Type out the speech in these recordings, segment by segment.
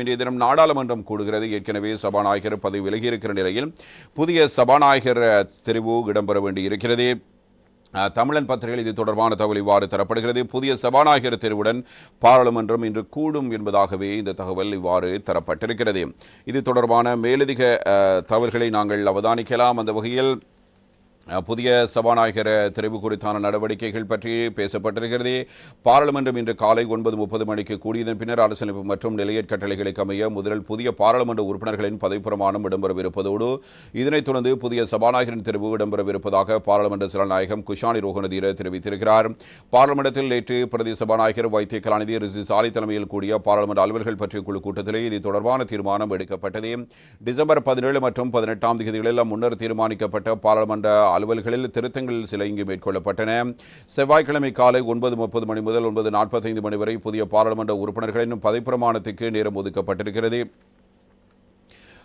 இன்றைய தினம் நாடாளுமன்றம் கூடுகிறது. ஏற்கனவே சபாநாயகர் பதவி விலகியிருக்கிற நிலையில் புதிய சபாநாயகர் தெரிவு இடம்பெற வேண்டியிருக்கிறது. தமிழன் பத்திரிகையில் இது தொடர்பான தகவல் இவ்வாறு தரப்படுகிறது. புதிய சபாநாயகர் தெரிவுடன் பாராளுமன்றம் இன்று கூடும் என்பதாகவே இந்த தகவல் இவ்வாறு தரப்பட்டிருக்கிறது. இது தொடர்பான மேலதிக தவறுகளை நாங்கள் அவதானிக்கலாம். அந்த வகையில் புதிய சபாநாயகர் தெரிவு குறித்தான நடவடிக்கைகள் பற்றி பேசப்பட்டிருக்கிறது. பாராளுமன்றம் இன்று காலை ஒன்பது முப்பது மணிக்கு கூடியதன் பின்னர் அரசியலமைப்பு மற்றும் நிலையற் கட்டளைகளுக்கு அமைய முதலில் புதிய பாராளுமன்ற உறுப்பினர்களின் பதவிப்பிரமாணம் இடம்பெறவிருப்பதோடு இதனைத் தொடர்ந்து புதிய சபாநாயகரின் தெரிவு இடம்பெறவிருப்பதாக பாராளுமன்ற சபாநாயகம் குஷானி ரோகநதீர தெரிவித்திருக்கிறார். பாராளுமன்றத்தில் நேற்று பிரதி சபாநாயகர் வைத்திய கலாநிதி ரிசி சாலி தலைமையில் கூடிய பாராளுமன்ற அலுவல்கள் பற்றிய குழு கூட்டத்திலே இது தொடர்பான தீர்மானம் எடுக்கப்பட்டது. டிசம்பர் பதினேழு மற்றும் பதினெட்டாம் தேதிகளில் முன்னர் தீர்மானிக்கப்பட்ட பாராளுமன்ற அலுவல்களில் திருத்தங்கள் சில இங்கு மேற்கொள்ளப்பட்டன. செவ்வாய்க்கிழமை காலை ஒன்பது முப்பது மணி முதல் ஒன்பது நாற்பத்தைந்து மணி வரை புதிய பாராளுமன்ற உறுப்பினர்களின் பதவிப்பிரமாணத்துக்கு நேரம் ஒதுக்கப்பட்டிருக்கிறது.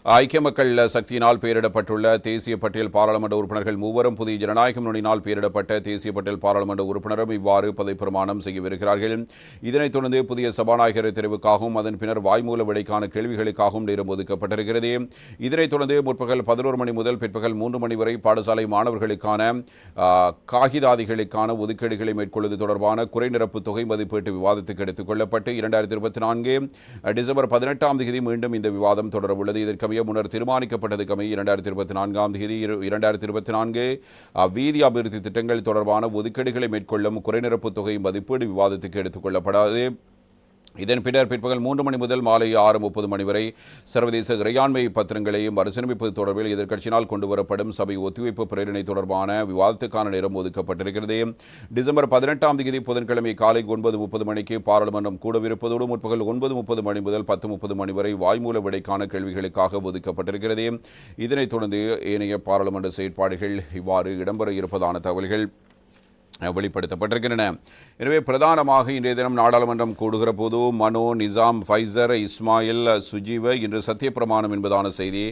ஐக்கிய மக்கள் சக்தியினால் பெயரிடப்பட்டுள்ள தேசிய பட்டியல் பாராளுமன்ற உறுப்பினர்கள் மூவரும் புதிய ஜனநாயக முன்னணியினால் பெயரிடப்பட்ட தேசிய பட்டியல் பாராளுமன்ற உறுப்பினரும் இவ்வாறு பதவிப்பிரமாணம் செய்யவிருக்கிறார்கள் இதனைத் தொடர்ந்து புதிய சபாநாயகர் தெரிவுக்காகவும் அதன் பின்னர் வாய்மூல விடைக்கான கேள்விகளுக்காகவும் நேரம் ஒதுக்கப்பட்டிருக்கிறது. இதனைத் தொடர்ந்து முற்பகல் பதினோரு மணி முதல் பிற்பகல் மூன்று மணி வரை பாடசாலை மாணவர்களுக்கான காகிதாதிகளுக்கான ஒதுக்கீடுகளை மேற்கொள்வது தொடர்பான குறைநிரப்பு தொகை மதிப்பீட்டு விவாதத்துக்கு எடுத்துக் கொள்ளப்பட்டு இரண்டாயிரத்தி இருபத்தி நான்கு டிசம்பர் பதினெட்டாம் தேதி மீண்டும் இந்த விவாதம் தொடரவுள்ளது. இதற்கமைய முன்னர் தீர்மானிக்கப்பட்டதுக்கமைய இரண்டாயிரத்தி இருபத்தி நான்காம் தேதி இரண்டாயிரத்தி இருபத்தி நான்கு அவ்வீதி வீதி அபிவிருத்தி திட்டங்கள் தொடர்பான ஒதுக்கீடுகளை மேற்கொள்ளும் குறைநிரப்பு தொகை மதிப்பீடு விவாதத்துக்கு எடுத்துக் கொள்ளப்படாது. இதன் பின்னர் பிற்பகல் மூன்று மணி முதல் மாலை ஆறு முப்பது மணி வரை சர்வதேச இறையாண்மை பத்திரங்களையும் மறுசீரமைப்பது தொடர்பில் எதிர்க்கட்சியினால் கொண்டுவரப்படும் சபை ஒத்திவைப்பு பிரேரணை தொடர்பான விவாதத்துக்கான நேரம் ஒதுக்கப்பட்டிருக்கிறது. டிசம்பர் பதினெட்டாம் தேதி புதன்கிழமை காலை ஒன்பது முப்பது மணிக்கு பாராளுமன்றம் கூடவிருப்பதோடு முற்பகல் ஒன்பது முப்பது மணி முதல் பத்து முப்பது மணி வரை வாய்மூல விடைக்கான கேள்விகளுக்காக ஒதுக்கப்பட்டிருக்கிறது. இதனைத் தொடர்ந்து ஏனைய பாராளுமன்ற செயற்பாடுகள் இவ்வாறு இடம்பெற இருப்பதான தகவல்கள். வெளிப்படுத்தப்பட்டிருக்கின்றன. எனவே பிரதானமாக இன்றைய தினம் நாடாளுமன்றம் கூடுகிற போது மனோ நிசாம் ஃபைசர் இஸ்மாயில் சுஜீவ இன்று சத்தியப்பிரமாணம் என்பதான செய்தி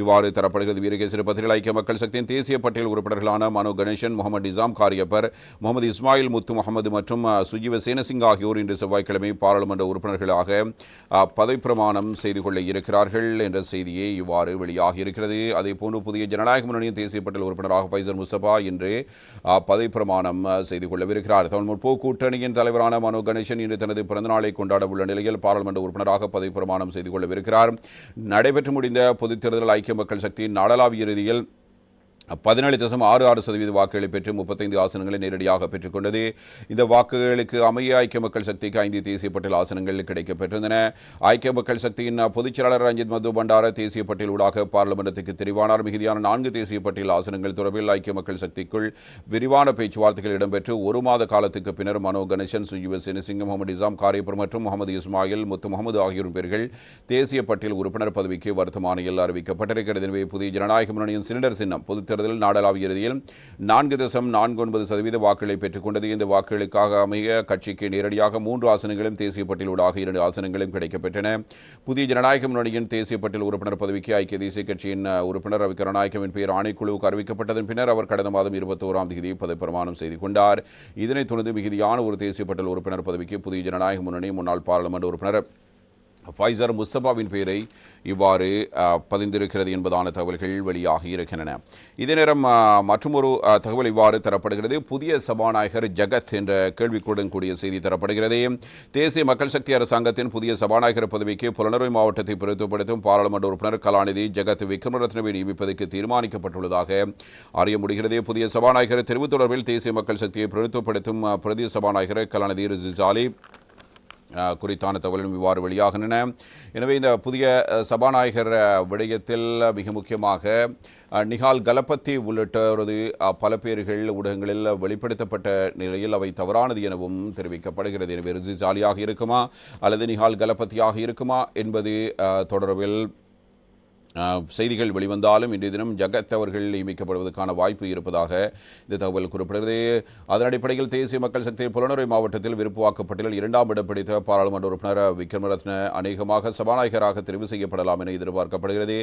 இவ்வாறு தரப்படுகிறது. வீரகேசரி பத்திரிகை ஐக்கிய மக்கள் சக்தியின் தேசிய பட்டியல் உறுப்பினர்களான மனோ கணேசன் முகமது நிசாம் காரியப்பர் முகமது இஸ்மாயில் முத்து முகமது மற்றும் சுஜீவ சேனசிங் ஆகியோர் இன்று செவ்வாய்க்கிழமை பாராளுமன்ற உறுப்பினர்களாக பதவிப்பிரமாணம் செய்து கொள்ள இருக்கிறார்கள் என்ற செய்தியே இவ்வாறு வெளியாகி இருக்கிறது. அதே போன்று புதிய ஜனநாயக முன்னணியின் தேசிய பட்டியல் உறுப்பினராக ஃபைசர் முஸ்தபா இன்று பதவிப்பிரமாணம் செய்து கொள்ளவிருக்கிறார். தமிழ் முற்போக்கு கூட்டணியின் தலைவரான மனோ கணேசன் இன்று தனது பிறந்தநாளை கொண்டாட உள்ள நிலையில் பாராளுமன்ற உறுப்பினராக பதவி பிரமாணம் செய்து கொள்ளவிருக்கிறார். நடைபெற்று முடிந்த பொதுத் தேர்தல் ஐக்கிய மக்கள் சக்தியின் நாடளாவிய இறுதியில் பதினேழு தசம் ஆறு ஆறு சதவீத வாக்குகளை பெற்று முப்பத்தைந்து ஆசனங்களை நேரடியாக பெற்றுக்கொண்டது இந்த வாக்குகளுக்கு அமைய ஐக்கிய மக்கள் சக்திக்கு ஐந்து தேசிய பட்டியல் ஆசனங்கள் கிடைக்கப்பெற்றிருந்தன. ஐக்கிய மக்கள் சக்தியின் பொதுச் செயலாளர் ரஞ்சித் மது பண்டார தேசிய பட்டியல் ஊடாக பாராளுமன்றத்துக்கு தெரிவானார். மிகுதியான நான்கு தேசிய பட்டியல் ஆசனங்கள் தொடர்பில் ஐக்கிய மக்கள் சக்திக்குள் விரிவான பேச்சுவார்த்தைகள் இடம்பெற்று ஒரு மாத காலத்துக்கு பின்னர் மனோ கணேசன் சுஜீவ சினசிங்கம் முகமது இசாம் காரியப்பர் மற்றும் முகமது இஸ்மாயில் முத்து முகமது ஆகியோரின் பேர்கள் தேசிய பட்டியல் உறுப்பினர் பதவிக்கு வர்த்தமானியில் அறிவிக்கப்பட்டிருக்கிறது. எனவே புதிய ஜனநாயக முன்னணியின் சிலிண்டர் சின்னம் பொதுத் தேர்தலில் நாடளாவிய இறுதியில் நான்கு தசம் நான்கு ஒன்பது சதவீத வாக்குகளை பெற்றுக்கொண்டது இந்த வாக்குகளுக்காக அமைய கட்சிக்கு நேரடியாக மூன்று ஆசனங்களும் தேசிய பட்டியலூடாக இரண்டு ஆசனங்களும் கிடைக்கப்பெற்றன. புதிய ஜனநாயக முன்னணியின் தேசிய பட்டியல் உறுப்பினர் பதவிக்கு ஐக்கிய தேசிய கட்சியின் உறுப்பினர் ரவி கருணாயக்கவின் பெயர் ஆணைக்குழுவுக்கு அறிவிக்கப்பட்டதன் பின்னர் அவர் கடந்த மாதம் இருபத்தோராம் தேதி பதவிப்பிரமாணம் செய்து கொண்டார். இதனைத் தொடர்ந்து மிகுதியான ஒரு தேசிய பட்டியல் உறுப்பினர் பதவிக்கு புதிய ஜனநாயக முன்னணி முன்னாள் பாராளுமன்ற உறுப்பினர் ஃபைசர் முஸ்தபாவின் பெயரை இவ்வாறு பதிந்திருக்கிறது என்பதான தகவல்கள் வெளியாகி இருக்கின்றன. இதே நேரம் மற்றொரு மற்றுமொரு தகவல் இவ்வாறு தரப்படுகிறது. புதிய சபாநாயகர் ஜகத் என்ற கேள்விக்குடன் கூடிய செய்தி தரப்படுகிறது. தேசிய மக்கள் சக்தி அரசாங்கத்தின் புதிய சபாநாயகர் பதவிக்கு புலனறுவை மாவட்டத்தை பிரதித்துவப்படுத்தும் பாராளுமன்ற உறுப்பினர் கலாநிதி ஜெகத் விக்ரமரத்னவை நியமிப்பதற்கு தீர்மானிக்கப்பட்டுள்ளதாக அறிய முடிகிறது. புதிய சபாநாயகர் தெரிவு தொடர்பில் தேசிய மக்கள் சக்தியை பிரதித்துவப்படுத்தும் பிரதி சபாநாயகர் கலாநிதி ரிசாலி குறித்தான தகவலும் இவ்வாறு வெளியாகின்றன. எனவே இந்த புதிய சபாநாயகர் விடயத்தில் மிக முக்கியமாக நிகால் கலப்பத்தி உள்ளிட்டவரது பல பேர்கள் ஊடகங்களில் வெளிப்படுத்தப்பட்ட நிலையில் அவை தவறானது எனவும் தெரிவிக்கப்படுகிறது. எனவே ரிசி ஜாலியாக இருக்குமா அல்லது நிகால் கலப்பத்தியாக இருக்குமா என்பது தொடர்பில் செய்திகள் வெளிவந்தாலும் இன்றைய தினம் ஜகத் அவர்கள் நியமிக்கப்படுவதற்கான வாய்ப்பு இருப்பதாக இந்த தகவல் குறிப்பிடுகிறது. அதன் அடிப்படையில் தேசிய மக்கள் சக்தி புலனறுவை மாவட்டத்தில் விருப்பு வாக்குப்பட்டியலில் இரண்டாம் இடம் பிடித்த பாராளுமன்ற உறுப்பினர் விக்ரமரத்ன அநேகமாக சபாநாயகராக தெரிவு செய்யப்படலாம் என எதிர்பார்க்கப்படுகிறது.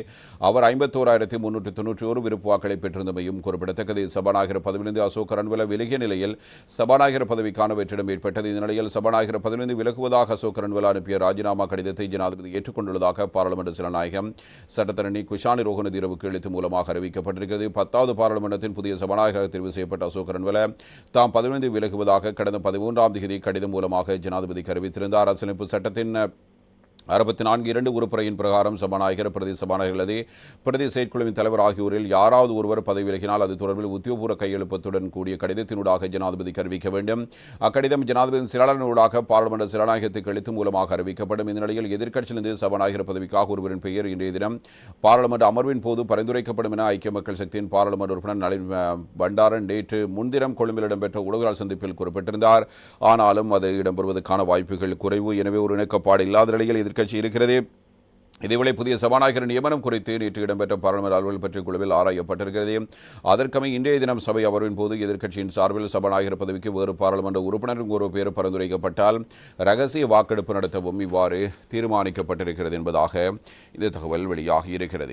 அவர் ஐம்பத்தோராயிரத்தி முன்னூற்றி தொன்னூற்றி ஒரு விருப்பு வாக்களை பெற்றிருந்தமையும் குறிப்பிடத்தக்கது. சபாநாயகர் பதவியிலிருந்து அசோக் ரன்வல விலகிய நிலையில் சபாநாயகர் பதவிக்கான வெற்றிடம் ஏற்பட்டது. இந்த நிலையில் சபாநாயகர் பதவியிலிருந்து விலகுவதாக அசோக் ரன்வல அனுப்பிய ராஜினாமா கடிதத்தை ஜனாதிபதி ஏற்றுக்கொண்டுள்ளதாக பாராளுமன்ற சிலநாயகம் சட்டத்தரணி குஷானி ரோகன தீரவுக்கு எழுத்து மூலமாக அறிவிக்கப்பட்டிருக்கிறது. பத்தாவது பாராளுமன்றத்தின் புதிய சபாநாயகர் தெரிவு செய்யப்பட்ட அசோக் ரன்வல தாம் பதவியிலிருந்து விலகுவதாக கடந்த பதிமூன்றாம் தேதி கடிதம் மூலமாக ஜனாதிபதிக்கு அறிவித்திருந்தார். அரசியலமைப்பு சட்டத்தின் அறுபத்தி நான்கு இரண்டு உறுப்புறையின் பிரகாரம் சபாநாயகர் பிரதி அல்லது பிரதி செயற்குழுவின் தலைவர் ஆகியோரில் யாராவது ஒருவர் பதவி விலகினால் அது தொடர்பில் உத்தியோகபூர்வ கையெழுப்பத்துடன் கூடிய கடிதத்தினூடாக ஜனாதிபதிக்கு அறிவிக்க வேண்டும். அக்கடிதம் ஜனாதிபதி செயலாளர்களூடாக பாராளுமன்ற செயலாநாயகத்துக்கு எழுத்து மூலமாக அறிவிக்கப்படும். இந்த நிலையில் எதிர்க்கட்சியிலிருந்து சபாநாயகர் பதவிக்காக ஒருவரின் பெயர் இன்றைய தினம் பாராளுமன்ற அமர்வின் போது பரிந்துரைக்கப்படும் என ஐக்கிய மக்கள் சக்தியின் பாராளுமன்ற உறுப்பினர் நளின் பண்டாரன் நேற்று முன்தினம் கொழும்பில் இடம்பெற்ற ஊடகங்கள் சந்திப்பில் குறிப்பிட்டிருந்தார். ஆனாலும் அது இடம்பெறுவதற்கான வாய்ப்புகள் குறைவு. எனவே ஒரு இணக்கப்பாடு இல்லாத நிலையில் எதிர்க்கட்சி இருக்கிறது. இதேவேளை புதிய சபாநாயகர் நியமனம் குறித்து நேற்று இடம்பெற்ற பாராளுமன்ற அலுவல் பற்றிய குழுவில் ஆராயப்பட்டிருக்கிறது. அதற்கமை இன்றைய தினம் சபை அமர்வின் போது எதிர்க்கட்சியின் சார்பில் சபாநாயகர் பதவிக்கு வேறு பாராளுமன்ற உறுப்பினரும் ஒரு பேர் பரிந்துரைக்கப்பட்டால் ரகசிய வாக்கெடுப்பு நடத்தவும் இவ்வாறு தீர்மானிக்கப்பட்டிருக்கிறது என்பதாக இந்த தகவல் வெளியாகி இருக்கிறது.